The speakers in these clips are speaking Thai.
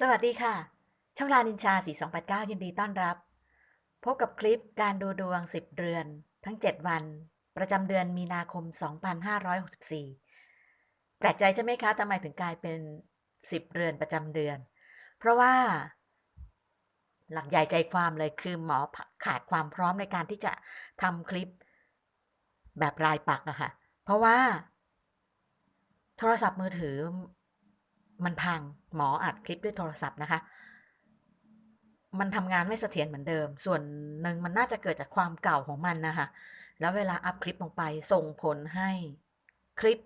สวัสดีค่ะ ช่องลานินชา 4289 ยินดีต้อนรับ พบกับคลิปการดูดวง 10 เดือน ทั้ง 7 วัน ประจำเดือนมีนาคม 2564 แปลกใจใช่ไหมคะทำไมถึงกลายเป็น 10 เดือนประจำเดือน เพราะว่า หลักใหญ่ใจความเลยคือหมอขาดความพร้อมในการที่จะทำคลิปแบบรายปักอะค่ะ เพราะว่า โทรศัพท์มือถือ มันพังหมออัดคลิปด้วยโทรศัพท์นะคะ มันทำงานไม่เสถียรเหมือนเดิม ส่วนหนึ่งมันน่าจะเกิดจากความเก่าของมันนะคะ แล้วเวลาอัพคลิปลงไปส่งผลให้คลิป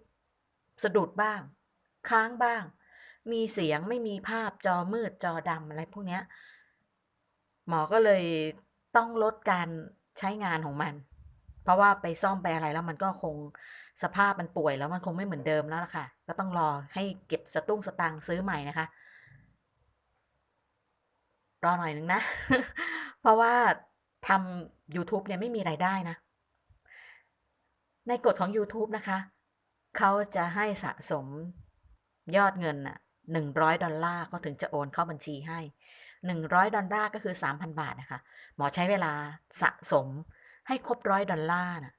สะดุดบ้าง ค้างบ้าง มีเสียงไม่มีภาพจอมืดจอดำอะไรพวกนี้หมอก็เลยต้องลดการใช้งานของมัน เพราะว่าไปซ่อมไปอะไรแล้วมันก็คงสภาพมันป่วยแล้วมันคงไม่เหมือนเดิมแล้วล่ะค่ะ ก็ต้องรอให้เก็บสตุ้งสตังซื้อใหม่นะคะ รอหน่อยนึงนะ เพราะว่าทำ YouTube เนี่ยไม่มีรายได้นะ ในกฎของ YouTube นะคะ เขาจะให้สะสมยอดเงินน่ะหนึ่งร้อยดอลลาร์ก็ถึงจะโอนเข้าบัญชีให้หนึ่งร้อยดอลลาร์ก็คือสามพันบาทนะคะ หมอใช้เวลาสะสม ให้ครบร้อยดอลลาร์นะ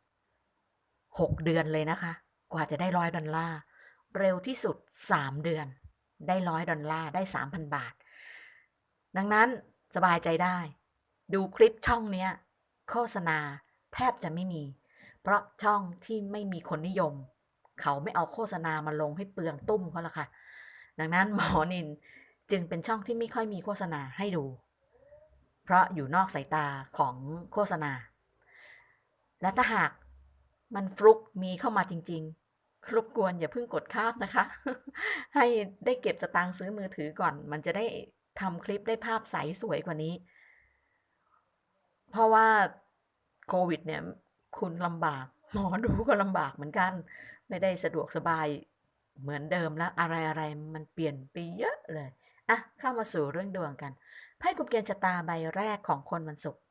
หกเดือนเลยนะคะ กว่าจะได้ร้อยดอลลาร์เร็วที่สุดสามเดือน ได้ร้อยดอลลาร์ได้สามพันบาท ดังนั้นสบายใจได้ ดูคลิปช่องเนี้ย โฆษณาแทบจะไม่มี เพราะช่องที่ไม่มีคนนิยม เขาไม่เอาโฆษณามาลงให้เปลืองตุ้มเขาละค่ะ ดังนั้นหมอนินจึงเป็นช่องที่ไม่ค่อยมีโฆษณาให้ดู เพราะอยู่นอกสายตาของโฆษณา และถ้าหากมันฟลุกมีเข้ามาจริง ๆ รบกวนอย่าเพิ่งกดข้ามนะคะ ให้ได้เก็บสตางค์ซื้อมือถือก่อน มันจะได้ทำคลิปได้ภาพใสสวยกว่านี้ เพราะว่าโควิดเนี่ย คุณลำบาก หมอดูก็ลำบากเหมือนกัน ไม่ได้สะดวกสบายเหมือนเดิมแล้วอะไรอะไรมันเปลี่ยนไปเยอะเลยอะเข้ามาสู่เรื่องดวงกันไพ่กุมเกณฑ์ชะตาใบแรกของคนวันศุกร์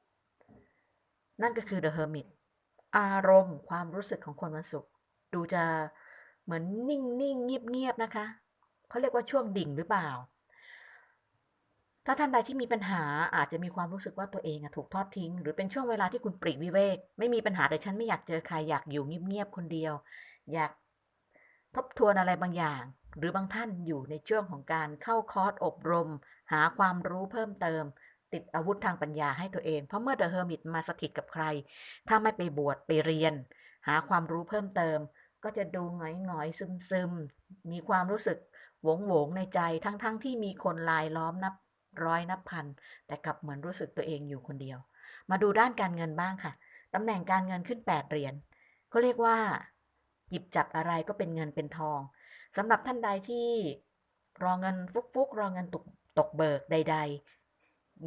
นั่นก็คือ The Hermit อารมณ์ความรู้สึกของคนวันศุกร์ดูจะเหมือนนิ่งนิ่งเงียบเงียบนะคะ เขาเรียกว่าช่วงดิ่งหรือเปล่า ถ้าท่านใดที่มีปัญหาอาจจะมีความรู้สึกว่าตัวเองถูกทอดทิ้ง หรือเป็นช่วงเวลาที่คุณปรีวิเวก ไม่มีปัญหาแต่ฉันไม่อยากเจอใครอยากอยู่เงียบๆคนเดียว อยากทบทวนอะไรบางอย่าง หรือบางท่านอยู่ในช่วงของการเข้าคอร์สอบรม หาความรู้เพิ่มเติม ติดอาวุธทางปัญญาให้ตัวเอง เพราะเมื่อเดอะเฮอร์มิตมาสถิตกับใคร ถ้าไม่ไปบวชไปเรียน หาความรู้เพิ่มเติม ก็จะดูหงอยหงอยซึมซึมมีความรู้สึกหวงหวงในใจทั้งๆทที่มีคนลายล้อมนับร้อยนับพัน แต่กลับเหมือนรู้สึกตัวเองอยู่คนเดียว มาดูด้านการเงินบ้างค่ะตำแหน่งการเงินขึ้น 8 เหรียญก็เรียกว่า หยิบจับอะไรก็เป็นเงินเป็นทองสำหรับท่านใดที่รอเงินฟุกๆ รอเงินตกตกเบิกใดๆ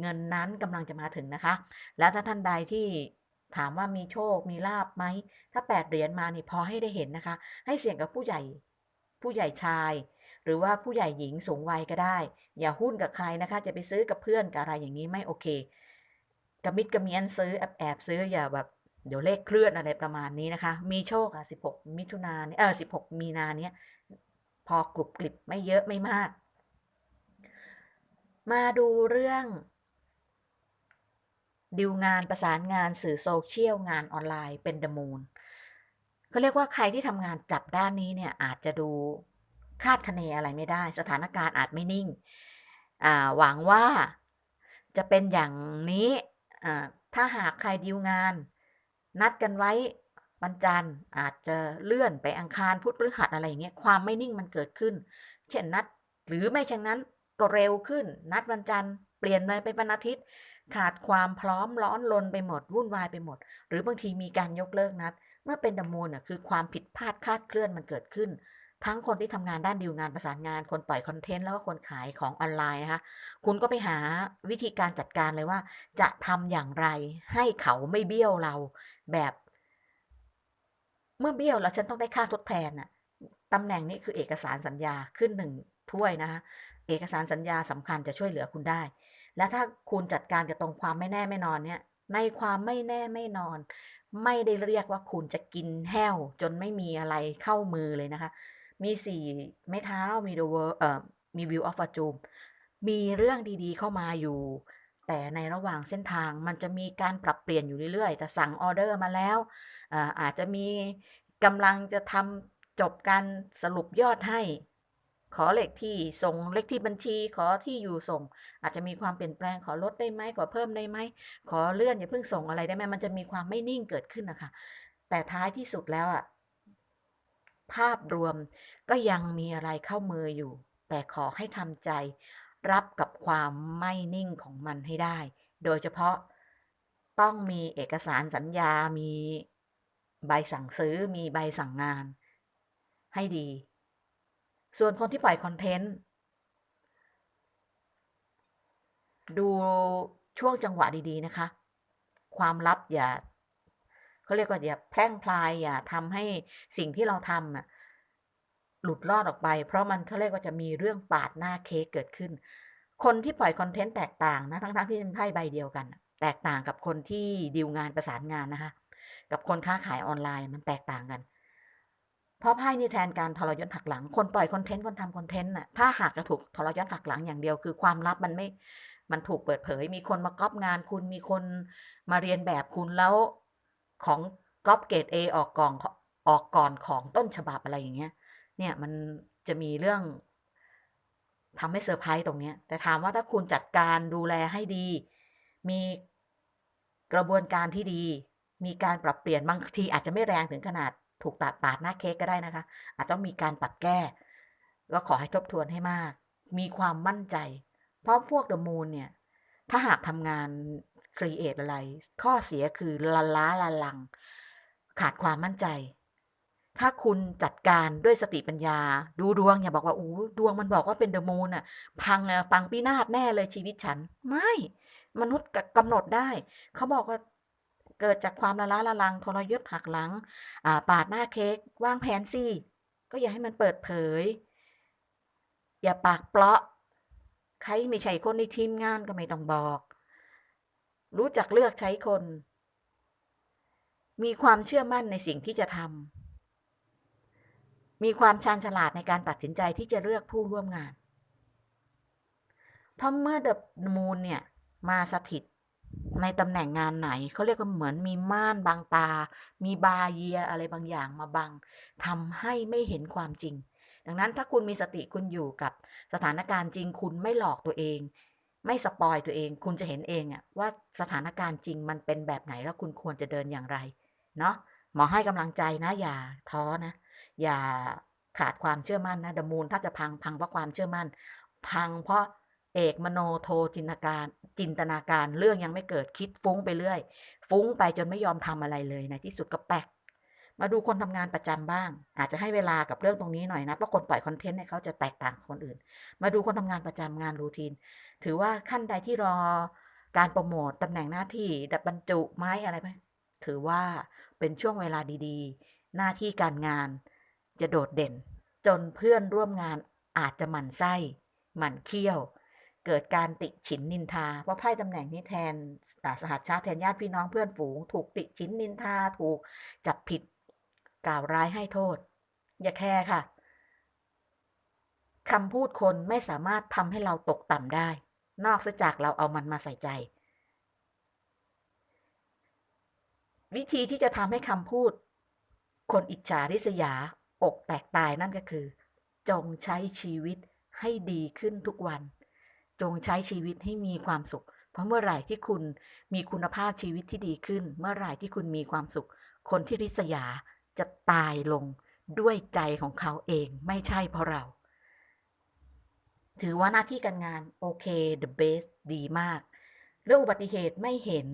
เงินนั้นกำลังจะมาถึงนะคะ แล้วถ้าท่านใดที่ถามว่ามีโชคมีลาบไหม ถ้าแปดเหรียญมานี่พอให้ได้เห็นนะคะ ให้เสี่ยงกับผู้ใหญ่ ผู้ใหญ่ชาย หรือว่าผู้ใหญ่หญิงสูงวัยก็ได้ อย่าหุ้นกับใครนะคะ จะไปซื้อกับเพื่อนกับอะไรอย่างนี้ไม่โอเคกระมิดกระเมียนซื้อแอบแอบซื้ออย่าแบบเดี๋ยวเลขเคลื่อนอะไรประมาณนี้นะคะ มีโชคอะ16มิถุนายนเออ16มีนาเนี้ยพอกรุบกริบไม่เยอะไม่มาก มาดูเรื่อง ดิวงานประสานงานสื่อโซเชียลงานออนไลน์เป็นเดมูนเขาเรียกว่าใครที่ทำงานจับด้านนี้เนี่ยอาจจะดูคาดคะเนอะไรไม่ได้ สถานการณ์อาจไม่นิ่ง หวังว่าจะเป็นอย่างนี้ถ้าหากใครดิวงาน นัดกันไว้วันจันทร์อาจจะเลื่อนไปอังคารพุธพฤหัสอะไรอย่างเงี้ยความไม่นิ่งมันเกิดขึ้น เช่นนัด หรือไม่เช่นนั้นก็เร็วขึ้น นัดวันจันทร์เปลี่ยนเลยไปวันอาทิตย์ ขาดความพร้อมร้อนลนไปหมด วุ่นวายไปหมด หรือบางทีมีการยกเลิกนัด เมื่อเป็นดมูลน่ะคือความผิดพลาดคาดเคลื่อนมันเกิดขึ้น ทั้งคนที่ทำงานด้านดีลงานประสานงาน คนปล่อยคอนเทนต์แล้วก็คนขายของออนไลน์นะคะคุณก็ไปหาวิธีการจัดการเลยว่า จะทำอย่างไรให้เขาไม่เบี้ยวเราแบบ เมื่อเบี้ยวแล้วฉันต้องได้ค่าทดแทนน่ะตำแหน่งนี้คือเอกสารสัญญาขึ้นหนึ่งถ้วยนะคะเอกสารสัญญาสำคัญจะช่วยเหลือคุณได้ และถ้าคุณจัดการกับตรงความไม่แน่ไม่นอนเนี่ย ในความไม่แน่ไม่นอน ไม่ได้เรียกว่าคุณจะกินแห้ว จนไม่มีอะไรเข้ามือเลยนะคะ มีสี่ไม้เท้ามี the world เอ่อมี view of fortune มีเรื่องดีๆเข้ามาอยู่ แต่ในระหว่างเส้นทางมันจะมีการปรับเปลี่ยนอยู่เรื่อยๆ แต่สั่งออเดอร์มาแล้วอาอาจจะมีกำลังจะทำจบการสรุปยอดให้ ขอเลขที่ส่งเลขที่บัญชี ขอที่อยู่ส่ง อาจจะมีความเปลี่ยนแปลงขอลดได้ไหมขอเพิ่มได้ไหมขอเลื่อนอย่าเพิ่งส่งอะไรได้ไหมมันจะมีความไม่นิ่งเกิดขึ้นนะค่ะแต่ท้ายที่สุดแล้วอะภาพรวมก็ยังมีอะไรเข้ามืออยู่ แต่ขอให้ทำใจ รับกับความไม่นิ่งของมันให้ได้ โดยเฉพาะต้องมีเอกสารสัญญามีใบสั่งซื้อมีใบสั่งงาน ให้ดี ส่วนคนที่ปล่อยคอนเทนต์ดูช่วงจังหวะดีๆนะคะ ความลับอย่าเขาเรียกว่าอย่าแพร่งพรายอย่าทำให้สิ่งที่เราทำน่ะหลุดรอดออกไป เพราะมันเขาเรียกว่าจะมีเรื่องปาดหน้าเค้กเกิดขึ้น คนที่ปล่อยคอนเทนต์แตกต่างนะทั้งๆที่เป็นไพ่ใบเดียวกัน แตกต่างกับคนที่ดีลงานประสานงานนะคะ กับคนค้าขายออนไลน์มันแตกต่างกัน เพราะไพ่นี่แทนการทรยศหักหลัง คนปล่อยคอนเทนต์คนทำคอนเทนต์น่ะถ้าหากจะถูกทรยศหักหลังอย่างเดียว คือความลับมันไม่มันถูกเปิดเผย มีคนมาก๊อบงานคุณมีคนมาเรียนแบบคุณแล้วของก๊อบเกรดเอออกก่องออกก่อนของต้นฉบับอะไรอย่างเงี้ย เนี่ยมันจะมีเรื่องทำให้เซอร์ไพรส์ตรงเนี้ยแต่ถามว่าถ้าคุณจัดการดูแลให้ดี มีกระบวนการที่ดี มีการปรับเปลี่ยนบางทีอาจจะไม่แรงถึงขนาด ถูกตัดปาดหน้าเค้กก็ได้นะคะ อาจต้องมีการปรับแก้ ก็ขอให้ทบทวนให้มาก มีความมั่นใจ เพราะพวก The Moon เนี่ย ถ้าหากทำงานครีเอตอะไร ข้อเสียคือละล้าละลัง ขาดความมั่นใจ ถ้าคุณจัดการด้วยสติปัญญา ดูดวงอย่าบอกว่าอ้ดวงมันบอกว่าเป็น The Moon น่ะ พังอะปังพินาศแน่เลยชีวิตฉัน ไม่ มนุษย์กำหนดได้ เขาบอกว่า เกิดจากความละล้าละลังทรยศหักหลังาปาดหน้าเค้กวางแผนสิก็อย่าให้มันเปิดเผย อย่าปากเปราะ ใครไม่ใช่คนในทีมงานก็ไม่ต้องบอก รู้จักเลือกใช้คน มีความเชื่อมั่นในสิ่งที่จะทำมีความชาญฉลาดในการตัดสินใจที่จะเลือกผู้ร่วมงานเพราะเมื่อ The Moon เนี่ย มาสถิต ในตำแหน่งงานไหนเขาเรียกว่าเหมือนมีม่านบังตา มีบาเรียอะไรบางอย่างมาบังทำให้ไม่เห็นความจริง ดังนั้นถ้าคุณมีสติคุณอยู่กับสถานการณ์จริง คุณไม่หลอกตัวเอง ไม่สปอยตัวเอง คุณจะเห็นเองอะว่าสถานการณ์จริงมันเป็นแบบไหนแล้วคุณควรจะเดินอย่างไรเนาะหมอให้กำลังใจนะ อย่าท้อนะ อย่าขาดความเชื่อมั่นนะ The Moon ถ้าจะพังพังเพราะความเชื่อมั่น พังเพราะ เอกมโนโทจินตการจินตนาการเรื่องยังไม่เกิดคิดฟุ้งไปเรื่อย ฟุ้งไปจนไม่ยอมทำอะไรเลยในที่สุดก็แปกมาดูคนทำงานประจำบ้าง อาจจะให้เวลากับเรื่องตรงนี้หน่อยนะเพราะคนปล่อยคอนเทนต์เนี่ยเขาจะแตกต่างคนอื่น มาดูคนทำงานประจำงาน routine ถือว่าขั้นใดที่รอการโพรโมตตำแหน่งหน้าที่แบบบรรจุไหมอะไรไหมถือว่าเป็นช่วงเวลาดีๆ หน้าที่การงานจะโดดเด่น จนเพื่อนร่วมงานอาจจะหมั่นไส้ หมั่นเคี้ยว เกิดการติฉินนินทา เพราะไพ่ตำแหน่งนี้แทนอ่สหัสชชะแทนญาติพี่น้องเพื่อนฝูง ถูกติฉินนินทาถูกจับผิด กล่าวร้ายให้โทษ อย่าแคร์ค่ะคำพูดคนไม่สามารถทำให้เราตกต่ำได้ นอกจากเราเอามันมาใส่ใจ วิธีที่จะทำให้คำพูด คนอิจฉาริษยา อกแตกตายนั่นก็คือ จงใช้ชีวิตให้ดีขึ้นทุกวัน จงใช้ชีวิตให้มีความสุข เพราะเมื่อไหร่ที่คุณมีคุณภาพชีวิตที่ดีขึ้น เมื่อไหร่ที่คุณมีความสุข คนที่ริษยาจะตายลงด้วยใจของเขาเองไม่ใช่เพราะเรา ถือว่าหน้าที่การงานโอเค the best ดีมาก เรื่องอุบัติเหตุไม่เห็น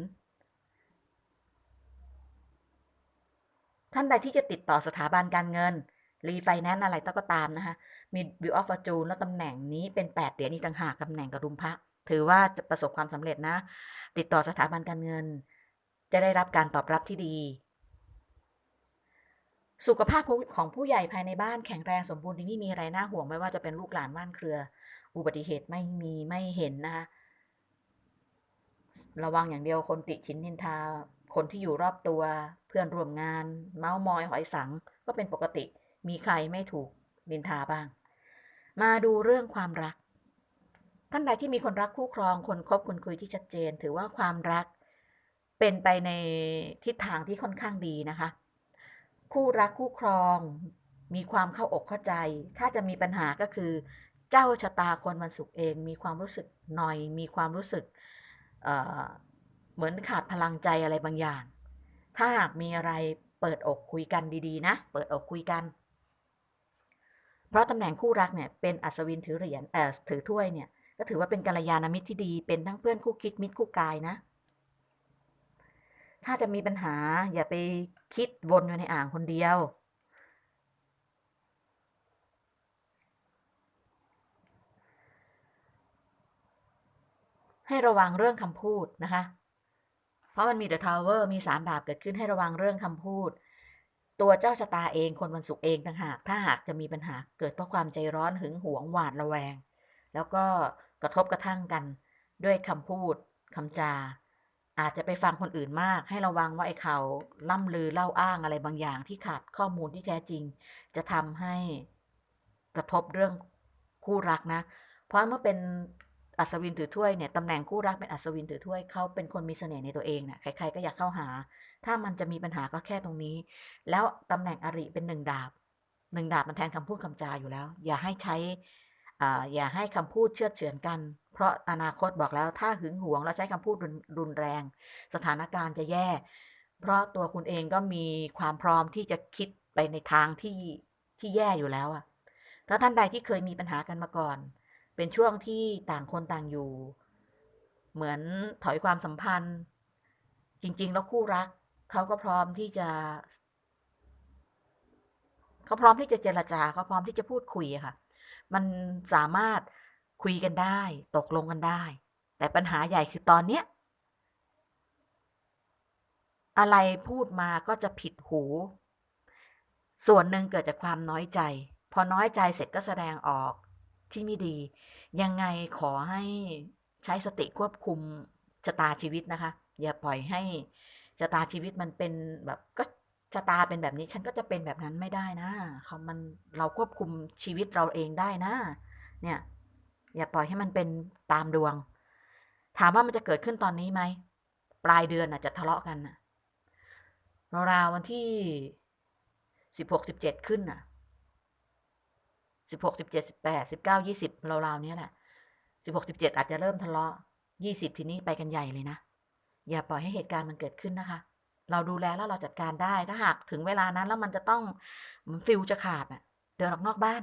ท่านใดที่จะติดต่อสถาบันการเงิน รีไฟแนนซ์อะไรก็ตามนะคะ มี Wheel of Fortune แล้วตำแหน่งนี้เป็น8เหรียญอีกต่างหากตำแหน่งกระดุมพระถือว่าจะประสบความสำเร็จนะ ติดต่อสถาบันการเงิน จะได้รับการตอบรับที่ดี สุขภาพของผู้ใหญ่ภายในบ้านแข็งแรงสมบูรณ์ดีไม่มีอะไรน่าห่วงไม่ว่าจะเป็นลูกหลานบ้านเครือ อุบัติเหตุไม่มีไม่เห็นนะคะระวังอย่างเดียวคนติฉินนินทา คนที่อยู่รอบตัว เพื่อนร่วมงาน เม้าท์มอยหอยสังก็เป็นปกติ มีใครไม่ถูกนินทาบ้าง มาดูเรื่องความรัก ท่านใดที่มีคนรักคู่ครองคนคบคนคุยที่ชัดเจน ถือว่าความรักเป็นไปในทิศทางที่ค่อนข้างดีนะคะ คู่รักคู่ครองมีความเข้าอกเข้าใจ ถ้าจะมีปัญหาก็คือ เจ้าชะตาคนวันศุกร์เอง มีความรู้สึกหน่อย มีความรู้สึกเเหมือนขาดพลังใจอะไรบางอย่าง ถ้าหากมีอะไรเปิดอกคุยกันดีๆ นะ เปิดอกคุยกัน เพราะตำแหน่งคู่รักเนี่ยเป็นอัศวินถือเหรียญเอ่อถือถ้วยเนี่ยก็ถือว่าเป็นกัลยาณมิตรที่ดี เป็นทั้งเพื่อนคู่คิดมิตรคู่กายนะ ถ้าจะมีปัญหาอย่าไปคิดวนอยู่ในอ่างคนเดียว ให้ระวังเรื่องคำพูดนะคะ เพราะมันมีเดอะทาวเวอร์มีสามดาบเกิดขึ้นให้ระวังเรื่องคำพูด ตัวเจ้าชะตาเองคนวันศุกร์เองต่างหาก ถ้าหากจะมีปัญหาเกิดเพราะความใจร้อนหึงหวงหวาดระแวง แล้วก็กระทบกระทั่งกัน ด้วยคำพูดคำจา อาจจะไปฟังคนอื่นมาก ให้ระวังว่าไอ้เขาล่ำลือเล่าอ้างอะไรบางอย่างที่ขาดข้อมูลที่แท้จริง จะทำให้กระทบเรื่องคู่รักนะ เพราะเมื่อเป็น อัศวินถือถ้วยเนี่ยตำแหน่งคู่รักเป็นอัศวินถือถ้วยเขาเป็นคนมีเสน่ห์ในตัวเองเนี่ยใครๆก็อยากเข้าหา ถ้ามันจะมีปัญหาก็แค่ตรงนี้ แล้วตำแหน่งอริเป็นหนึ่งดาบหนึ่งดาบมันแทนคำพูดคำจาอยู่แล้ว อย่าให้ใช้อ่าอย่าให้คำพูดเชื่อเฉือนกัน เพราะอนาคตบอกแล้วถ้าหึงหวงแล้วใช้คำพูดรุนรุนแรง สถานการณ์จะแย่ เพราะตัวคุณเองก็มีความพร้อมที่จะคิดไปในทางที่ที่แย่อยู่แล้วอะถ้าท่านใดที่เคยมีปัญหากันมาก่อน เป็นช่วงที่ต่างคนต่างอยู่ เหมือนถอยความสัมพันธ์ จริง ๆ แล้วคู่รักเขาก็พร้อมที่จะเขาพร้อมที่จะเจรจาเขาพร้อมที่จะพูดคุยค่ะ มันสามารถคุยกันได้ ตกลงกันได้ แต่ปัญหาใหญ่คือตอนเนี้ยอะไรพูดมาก็จะผิดหู ส่วนหนึ่งเกิดจากความน้อยใจ พอน้อยใจเสร็จก็แสดงออก ที่ไม่ดี ยังไงขอให้ใช้สติควบคุมชะตาชีวิตนะคะ อย่าปล่อยให้ชะตาชีวิตมันเป็นแบบก็ชะตาเป็นแบบนี้ฉันก็จะเป็นแบบนั้นไม่ได้นะเขามันเราควบคุมชีวิตเราเองได้นะ เนี่ย อย่าปล่อยให้มันเป็นตามดวง ถามว่ามันจะเกิดขึ้นตอนนี้ไหมปลายเดือนอาจจะทะเลาะกันนะราวๆวันที่สิบหกสิบเจ็ดขึ้นน่ะ สิบหกสิบเจ็ดสิบแปดสิบเก้ายี่สิบราวๆนี้แหละสิบหกสิบเจ็ดอาจจะเริ่มทะเลาะยี่สิบทีนี้ไปกันใหญ่เลยนะ อย่าปล่อยให้เหตุการณ์มันเกิดขึ้นนะคะ เราดูแลแล้วเราจัดการได้ถ้าหากถึงเวลานั้นแล้วมันจะต้องฟิลจะขาดน่ะ เดินออกนอกบ้าน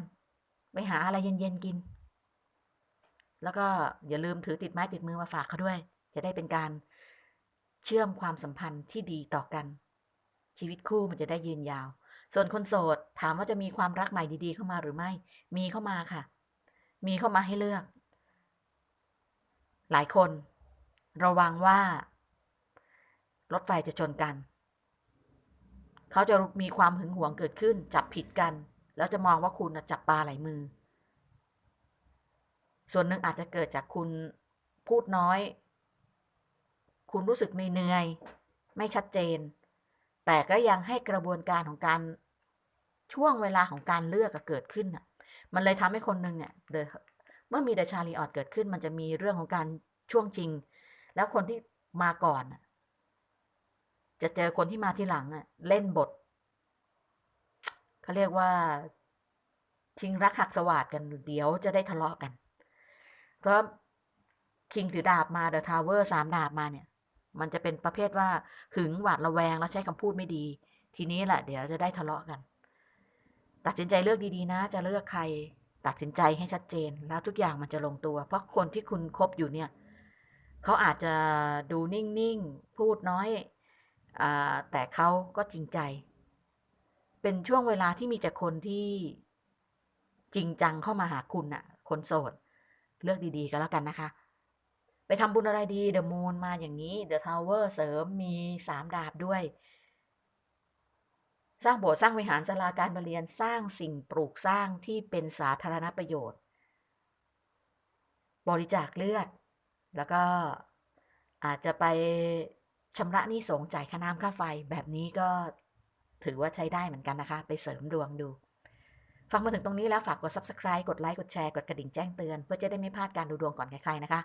ไปหาอะไรเย็นๆกิน แล้วก็อย่าลืมถือติดไม้ติดมือมาฝากเขาด้วย จะได้เป็นการเชื่อมความสัมพันธ์ที่ดีต่อกัน ชีวิตคู่มันจะได้ยืนยาว ส่วนคนโสดถามว่าจะมีความรักใหม่ดีๆเข้ามาหรือไม่ มีเข้ามาค่ะ มีเข้ามาให้เลือก หลายคน ระวังว่า รถไฟจะชนกัน เขาจะมีความหึงหวงเกิดขึ้น จับผิดกัน แล้วจะมองว่าคุณจับปลาไหลมือ ส่วนหนึ่งอาจจะเกิดจากคุณพูดน้อย คุณรู้สึกเหนื่อยไม่ชัดเจน แต่ก็ยังให้กระบวนการของการ ช่วงเวลาของการเลือกเกิดขึ้นอะ มันเลยทำให้คนหนึ่งเนี่ยเมื่อมีเดชาลีออดเกิดขึ้น มันจะมีเรื่องของการช่วงจริง แล้วคนที่มาก่อนจะเจอคนที่มาทีหลังอะ เล่นบทเขาเรียกว่าชิงรักหักสวัสดกันเดี๋ยวจะได้ทะเลาะกัน เพราะคิงถือดาบมาเดอะทาวเวอร์สามดาบมาเนี่ย มันจะเป็นประเภทว่าหึงหวาดระแวงแล้วใช้คำพูดไม่ดี ทีนี้แหละเดี๋ยวจะได้ทะเลาะกัน ตัดสินใจเลือกดีๆนะ จะเลือกใคร ตัดสินใจให้ชัดเจน แล้วทุกอย่างมันจะลงตัว เพราะคนที่คุณคบอยู่เนี่ยเขาอาจจะดูนิ่งๆ พูดน้อยอแต่เขาก็จริงใจ เป็นช่วงเวลาที่มีแต่คนที่จริงจังเข้ามาหาคุณน่ะ คนโสด เลือกดีๆก็แล้วกันนะคะ ไปทำบุญอะไรดีเดอะมูนมาอย่างนี้เดอะทาวเวอร์เสริมมีสามดาบด้วย สร้างโบสถ์สร้างวิหารศาลาการประเรียนสร้างสิ่งปลูกสร้างที่เป็นสาธารณประโยชน์ บริจาคเลือด แล้วก็อาจจะไปชำระหนี้สงจ่ายค่าน้ำค่าไฟแบบนี้ก็ถือว่าใช้ได้เหมือนกันนะคะ ไปเสริมดวงดู ฟังมาถึงตรงนี้แล้วฝากกด Subscribe กดไลค์กดแชร์กดกระดิ่งแจ้งเตือน เพื่อจะได้ไม่พลาดการดูดวงก่อนใครๆนะคะ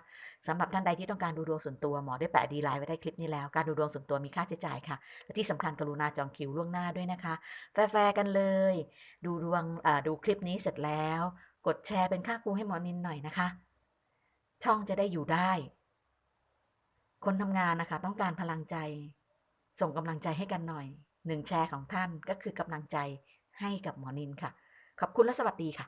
สำหรับท่านใดที่ต้องการดูดวงส่วนตัวหมอได้แปะดีไลน์ไว้ใต้คลิปนี้แล้ว การดูดวงส่วนตัวมีค่าใช้จ่ายค่ะและที่สำคัญกรุณาจองคิวล่วงหน้าด้วยนะคะ แฟร์ๆกันเลย ดูดวงดูคลิปนี้เสร็จแล้ว กดแชร์เป็นค่าครูให้หมอนินหน่อยนะคะ ช่องจะได้อยู่ได้ คนทำงานนะคะ ต้องการพลังใจ ส่งกำลังใจให้กันหน่อยหนึ่งแชร์ของท่านก็คือกำลังใจให้กับหมอนินค่ะ ขอบคุณและสวัสดีค่ะ